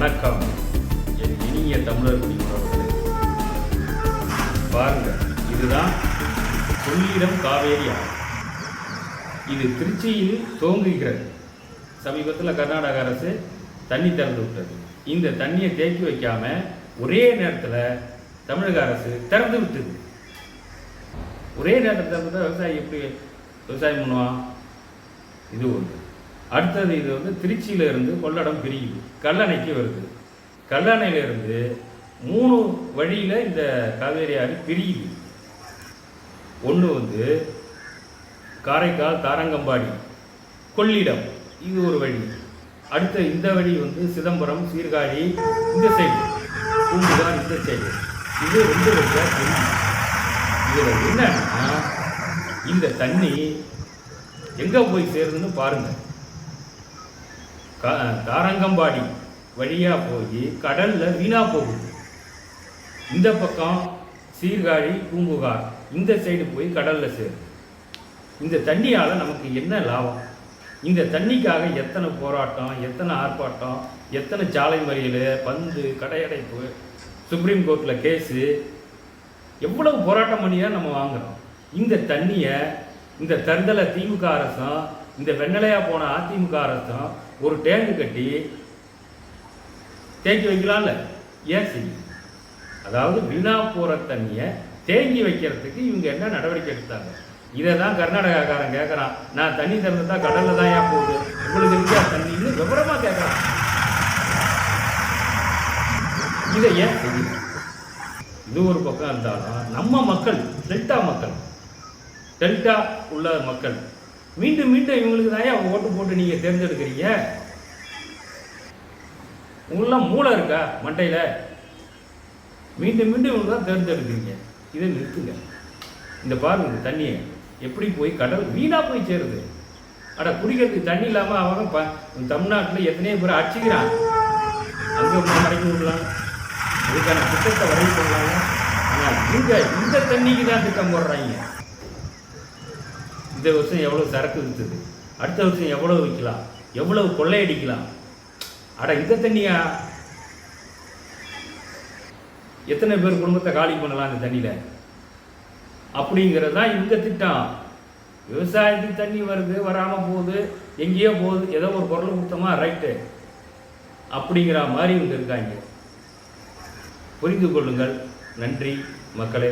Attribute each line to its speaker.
Speaker 1: வணக்கம். என் இனிய தமிழர் குடியுறவுகளே பாருங்கள் இதுதான் கொள்ளிடம் காவேரி ஆறு. இது திருச்சியில் தோங்குகிறது. சமீபத்தில் கர்நாடக அரசு தண்ணி திறந்து விட்டது. இந்த தண்ணியை தேக்கி வைக்காம ஒரே நேரத்தில் தமிழக அரசு திறந்து விட்டது. ஒரே நேரத்தில் திறந்து விவசாயி எப்படி விவசாயம் பண்ணுவான்? இது ஒன்று அடுத்தது இது வந்து திருச்சியில இருந்து கொள்ளடம் பிரியுது. கல்லணைக்கு வருது. கல்லணையிலிருந்து மூணு வழியில் இந்த காவேரி ஆறு பிரியுது. ஒன்று வந்து காரைக்கால் தாரங்கம்பாடி கொள்ளிடம். இது ஒரு வழி. அடுத்த இந்த வழி வந்து சிதம்பரம் சீர்காழி இந்த சைடு பூம்புகார் இந்த சைடு இது ரெண்டு வழியாக பிரியுது. இதில் என்னன்னா இந்த தண்ணி எங்கே போய் சேருதுன்னு பாருங்கள் கா- தாரங்கம்பாடி வழியாக போய் கடலில் வீணாக போகுது. இந்த பக்கம் சீர்காழி பூம்புகார் இந்த சைடு போய் கடலில் சேருது இந்த தண்ணியால் நமக்கு என்ன லாபம்? இந்த தண்ணிக்காக எத்தனை போராட்டம் எத்தனை ஆர்ப்பாட்டம் எத்தனை சாலை மறியல் பந்து கடையடைப்பு சுப்ரீம் கோர்ட்டில் கேஸு எவ்வளவு போராட்டம் பண்ணியாக நம்ம வாங்குறோம். இந்த தண்ணியை இந்த தருதலை திமுக அரசும் இந்த வெண்ணலையா போன அதிமுக அரசும் ஒரு டேங்கு கட்டி தேக்கி வைக்கலாம்ல. ஏன் சரி அதாவது வீணா போகிற தண்ணியை தேங்கி வைக்கிறதுக்கு இவங்க என்ன நடவடிக்கை எடுத்தாங்க? இதை தான் கர்நாடகாக்காரன் கேட்குறான் நான் தண்ணி திறந்துட்டா கடலில் தான் ஏன் போகுது? உங்களுக்கு இருக்கா தண்ணின்னு விவரமாக கேட்குறான் இதை ஏன் செய்யும்? இது ஒரு பக்கம் இருந்தாலும் நம்ம மக்கள் டெல்டா மக்கள் டெல்டா உள்ள மக்கள் மீண்டும் மீண்டும் இவங்களுக்கு தானே அவங்க ஓட்டு போட்டு நீங்கள் தேர்ந்தெடுக்கிறீங்க? உங்களெலாம் மூளை இருக்கா மண்டையில்? மீண்டும் மீண்டும் இவங்க தான் தேர்ந்தெடுக்கிறீங்க. இதை நிறுத்துங்க. இந்த பாருங்க இந்த தண்ணியை. எப்படி போய் கடல் வீணாக போய் சேருது? ஆனால் குடிக்கிறதுக்கு தண்ணி இல்லாமல் அவங்க ப தமிழ்நாட்டில் எத்தனையோ பேர் அடிச்சுக்கிறான் அங்கே மறைக்க விடலாம். இதுக்கான திட்டத்தை வரைவு பண்ணலாங்க ஆனால் இங்கே இந்த தண்ணிக்கு தான் திட்டம் போடுறாங்க. இந்த வருஷம் எவ்வளோ சரக்கு விற்றுது அடுத்த வருஷம் எவ்வளோ விற்கலாம் எவ்வளவு கொள்ளையடிக்கலாம்? அட இந்த தண்ணியா? எத்தனை பேர் குடும்பத்தை காலி பண்ணலாம் இந்த தண்ணியில்? அப்படிங்கிறது தான் இந்த திட்டம். விவசாயத்துக்கு தண்ணி வருது வராமல் போகுது எங்கேயோ போகுது ஏதோ ஒரு குரல் கொடுத்தோமா ரைட்டு அப்படிங்கிற மாதிரி இவங்க இருக்காங்க. புரிந்து கொள்ளுங்கள். நன்றி மக்களே.